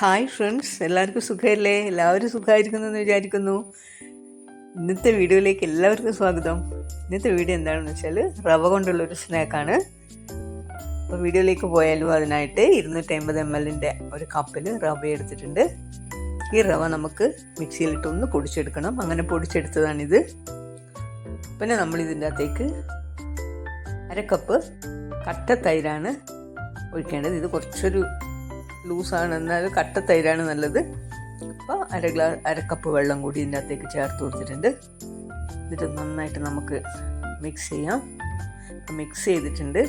Hi friends എല്ലാവർക്കും സുഖമല്ലേ? എല്ലാവരും സുഖമായിരിക്കുന്നു എന്ന് വിചാരിക്കുന്നു. ഇന്നത്തെ വീഡിയോയിലേക്ക് എല്ലാവർക്കും സ്വാഗതം. ഇന്നത്തെ വീഡിയോ എന്താണെന്ന് വെച്ചാൽ റവ കൊണ്ടുള്ള ഒരു സ്നാക്കാണ് അപ്പോൾ വീഡിയോയിലേക്ക് പോയാലും അതിനായിട്ട് ഇരുന്നൂറ്റി അമ്പത് എം എല്ലിന്റെ ഒരു കപ്പിൽ റവ എടുത്തിട്ടുണ്ട്. ഈ റവ നമുക്ക് മിക്സിയിലിട്ട് ഒന്ന് പൊടിച്ചെടുക്കണം. അങ്ങനെ പൊടിച്ചെടുത്തതാണിത്. പിന്നെ നമ്മൾ ഇതിന്റെ അകത്തേക്ക് അര കപ്പ് കട്ട തൈരാണ് ഒഴിക്കേണ്ടത്. ഇത് കുറച്ചൊരു ലൂസാണ്. എന്നാൽ കട്ട തൈരാണ് നല്ലത്. അപ്പോൾ അര ഗ്ലാ അര കപ്പ് വെള്ളം കൂടി ഇതിനകത്തേക്ക് ചേർത്ത് കൊടുത്തിട്ടുണ്ട്. എന്നിട്ട് നന്നായിട്ട് നമുക്ക് മിക്സ് ചെയ്യാം. മിക്സ് ചെയ്തിട്ടുണ്ട്.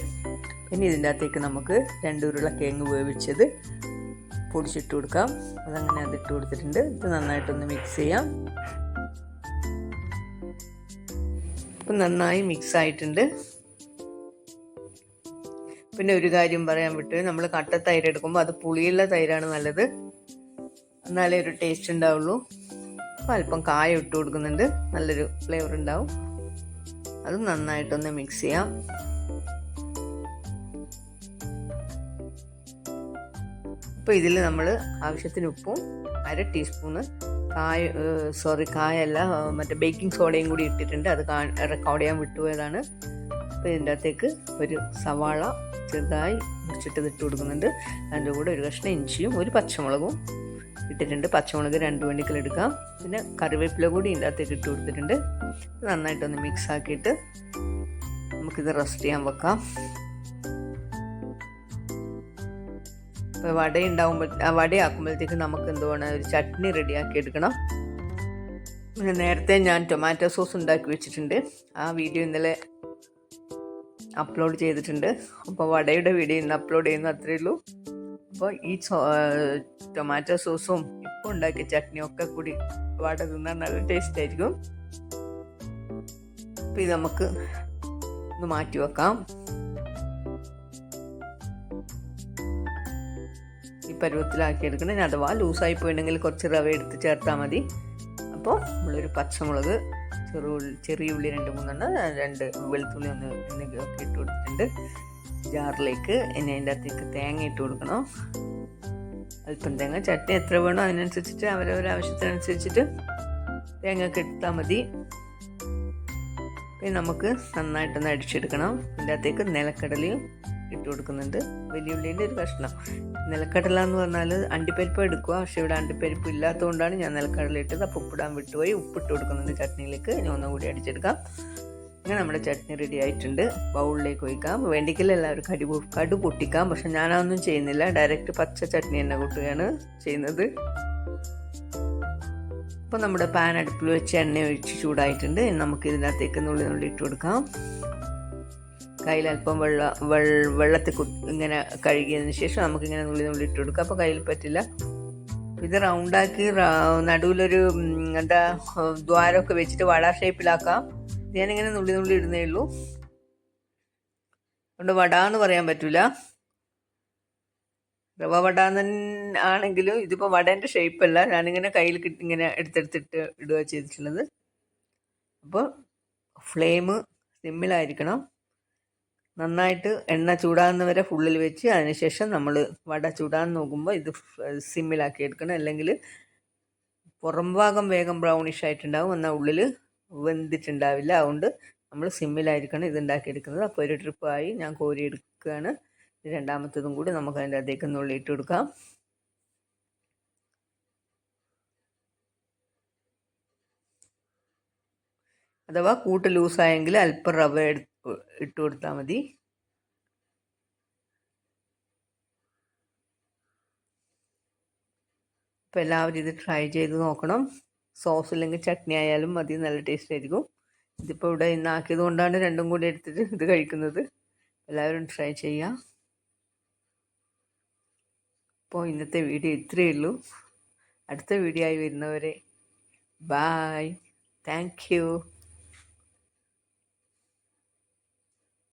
പിന്നെ ഇതിന്റെ അകത്തേക്ക് നമുക്ക് രണ്ട് ഉരുള കേങ്ങ് വേവിച്ചത് പൊടിച്ചിട്ട് കൊടുക്കാം. അതങ്ങനെ അതിട്ട് കൊടുത്തിട്ടുണ്ട്. ഇത് നന്നായിട്ടൊന്ന് മിക്സ് ചെയ്യാം. ഇപ്പം നന്നായി മിക്സ് ആയിട്ടുണ്ട്. പിന്നെ ഒരു കാര്യം പറയാൻ വിട്ട് നമ്മൾ കട്ട തൈര് എടുക്കുമ്പോൾ അത് പുളിയുള്ള തൈരാണ് നല്ലത്. എന്നാലേ ഒരു ടേസ്റ്റ് ഉണ്ടാവുള്ളൂ. അപ്പോൾ അല്പം കായ ഇട്ട് കൊടുക്കുന്നുണ്ട്. നല്ലൊരു ഫ്ലേവർ ഉണ്ടാവും. അത് നന്നായിട്ടൊന്ന് മിക്സ് ചെയ്യാം. അപ്പോൾ ഇതിൽ നമ്മൾ ആവശ്യത്തിന് ഉപ്പും അര ടീസ്പൂണ് കായ സോറി കായല്ല മറ്റേ ബേക്കിംഗ് സോഡയും കൂടി ഇട്ടിട്ടുണ്ട്. അത് റെക്കോർഡ് ചെയ്യാൻ വിട്ടുപോയതാണ്. അപ്പോൾ ഇതിന്റെ അകത്തേക്ക് ഒരു സവാള ചെറുതായി മുറിച്ചിട്ട് ഇട്ട് കൊടുക്കുന്നുണ്ട്. അതിന്റെ കൂടെ ഒരു കഷ്ണം ഇഞ്ചിയും ഒരു പച്ചമുളകും ഇട്ടിട്ടുണ്ട്. പച്ചമുളക് രണ്ട് മണിക്കൽ എടുക്കാം. പിന്നെ കറിവേപ്പില കൂടി ഇതിന്റെ അകത്തേക്ക് ഇട്ട് കൊടുത്തിട്ടുണ്ട്. നന്നായിട്ടൊന്ന് മിക്സ് ആക്കിയിട്ട് നമുക്കിത് റെസ്റ്റ് ചെയ്യാൻ വെക്കാം. ഇപ്പോൾ വട ഉണ്ടാകുമ്പോൾ വടയാക്കുമ്പോഴത്തേക്ക് നമുക്ക് എന്തുവേണം ഒരു ചട്നി റെഡിയാക്കി എടുക്കണം. പിന്നെ നേരത്തെ ഞാൻ ടൊമാറ്റോ സോസ് ഉണ്ടാക്കി വെച്ചിട്ടുണ്ട്. ആ വീഡിയോ ഇന്നലെ അപ്ലോഡ് ചെയ്തിട്ടുണ്ട്. അപ്പോൾ വടയുടെ വീഡിയോ ഇന്ന് അപ്ലോഡ് ചെയ്യുന്ന അത്രയേ ഉള്ളൂ. അപ്പോൾ ഈ ടൊമാറ്റോ സോസും ഇപ്പം ഉണ്ടാക്കിയ ചട്നിയും ഒക്കെ കൂടി വട തിന്നാൽ നല്ല ടേസ്റ്റ് ആയിരിക്കും. അപ്പോൾ ഇത് നമുക്ക് ഒന്ന് മാറ്റി വെക്കാം. ഈ പരുവത്തിലാക്കി എടുക്കണം അഥവാ ലൂസായി പോയിട്ടുണ്ടെങ്കിൽ കുറച്ച് റവ എടുത്ത് ചേർത്താൽ മതി. അപ്പോൾ നമ്മളൊരു പച്ചമുളക് ചെറു ചെറിയ ഉള്ളി രണ്ട് മൂന്നെണ്ണം രണ്ട് വെളുത്തുള്ളി ഒന്ന് എന്നൊക്കെ ഇട്ട് കൊടുത്തിട്ടുണ്ട്. ജാറിലേക്ക് ഇനി അതിന്റെ അകത്തേക്ക് തേങ്ങ ഇട്ട് കൊടുക്കണം. അല്പം തേങ്ങ. ചട്ടി എത്ര വേണോ അതിനനുസരിച്ചിട്ട് അവരവരാവശ്യത്തിനനുസരിച്ചിട്ട് തേങ്ങ ഒക്കെ ഇട്ടാൽ മതി. പിന്നെ നമുക്ക് നന്നായിട്ടൊന്ന് അടിച്ചെടുക്കണം. ഇതിന്റെ അകത്തേക്ക് നിലക്കടലയും ഇട്ട് കൊടുക്കുന്നുണ്ട്. വലിയുള്ളിന്റെ ഒരു കഷ്ണം. നിലക്കടല എന്ന് പറഞ്ഞാൽ അണ്ടിപ്പരിപ്പ് എടുക്കുക പക്ഷെ ഇവിടെ അണ്ടിപ്പരിപ്പ് ഇല്ലാത്തതുകൊണ്ടാണ് ഞാൻ നിലക്കടല ഇട്ടത് അപ്പോൾ ഉപ്പിടാൻ വിട്ടുപോയി. ഉപ്പിട്ട് കൊടുക്കുന്നുണ്ട് ചട്നിയിലേക്ക്. ഞാൻ ഒന്നുകൂടി അടിച്ചെടുക്കാം. ഇങ്ങനെ നമ്മുടെ ചട്നി റെഡി ആയിട്ടുണ്ട്. ബൗളിലേക്ക് ഒഴിക്കാം. വേണ്ടിക്കൽ എല്ലാവരും കടി കടു പൊട്ടിക്കാം. പക്ഷെ ഞാനതൊന്നും ചെയ്യുന്നില്ല. ഡയറക്റ്റ് പച്ച ചട്നി തന്നെ കൂട്ടുകയാണ് ചെയ്യുന്നത്. അപ്പോൾ നമ്മുടെ പാൻ അടുപ്പിൽ വെച്ച് എണ്ണ ഒഴിച്ച് ചൂടായിട്ടുണ്ട്. നമുക്ക് ഇതിനകത്തേക്ക് നുള്ളി നുള്ളി ഇട്ട് കൊടുക്കാം. കയ്യിൽ അല്പം വെള്ള വെള്ളത്തിൽ ഇങ്ങനെ കഴുകിയതിന് ശേഷം നമുക്കിങ്ങനെ നുള്ളി നുള്ളി ഇട്ട് കൊടുക്കുക അപ്പോൾ കയ്യിൽ പറ്റില്ല. ഇത് റൗണ്ടാക്കി നടുവിലൊരു എന്താ ദ്വാരമൊക്കെ വെച്ചിട്ട് വള ഷേപ്പിലാക്കാം. ഞാനിങ്ങനെ നുള്ളി നുള്ളി ഇടുന്നേ ഉള്ളൂ. അതുകൊണ്ട് വട എന്ന് പറയാൻ പറ്റില്ല റവ വട ആണെങ്കിലും ഇതിപ്പോൾ വടേന്റെ ഷേപ്പല്ല. ഞാനിങ്ങനെ കയ്യിൽ കിട്ടി ഇങ്ങനെ എടുത്തെടുത്തിട്ട് ഇടുക ചെയ്തിട്ടുള്ളത്. അപ്പോൾ ഫ്ലെയിം സിമ്മിലായിരിക്കണം. നന്നായിട്ട് എണ്ണ ചൂടാകുന്ന വരെ ഫുള്ളിൽ വെച്ച് അതിനുശേഷം നമ്മൾ വട ചൂടാൻ നോക്കുമ്പോൾ ഇത് സിമ്മിലാക്കി എടുക്കണം. അല്ലെങ്കിൽ പുറം ഭാഗം വേഗം ബ്രൗണിഷ് ആയിട്ടുണ്ടാവും. എന്നാൽ ഉള്ളിൽ വെന്തിട്ടുണ്ടാവില്ല. അതുകൊണ്ട് നമ്മൾ സിമ്മിലായിരിക്കണം ഇത് ഉണ്ടാക്കിയെടുക്കുന്നത്. അപ്പോൾ ഒരു ട്രിപ്പായി ഞാൻ കോരി എടുക്കുകയാണ് രണ്ടാമത്തതും കൂടി നമുക്ക് അതിന്റെ അതേക്ക് നുള്ളി ഇട്ട് കൊടുക്കാം. അഥവാ കൂട്ട് ലൂസായെങ്കിൽ അല്പം റവ ഇട്ട് കൊടുത്താൽ മതി. അപ്പോൾ എല്ലാവരും ഇത് ട്രൈ ചെയ്ത് നോക്കണം. സോസ് അല്ലെങ്കിൽ ചട്നി ആയാലും മതി നല്ല ടേസ്റ്റ് ആയിരിക്കും. ഇതിപ്പോൾ ഇവിടെ ഇന്നാക്കിയത് കൊണ്ടാണ് രണ്ടും കൂടി എടുത്തിട്ട് ഇത് കഴിക്കുന്നത്. എല്ലാവരും ട്രൈ ചെയ്യുക അപ്പോൾ ഇന്നത്തെ വീഡിയോ ഇത്രയേ ഉള്ളൂ. അടുത്ത വീഡിയോ ആയി വരുന്നവരെ ബായ് താങ്ക്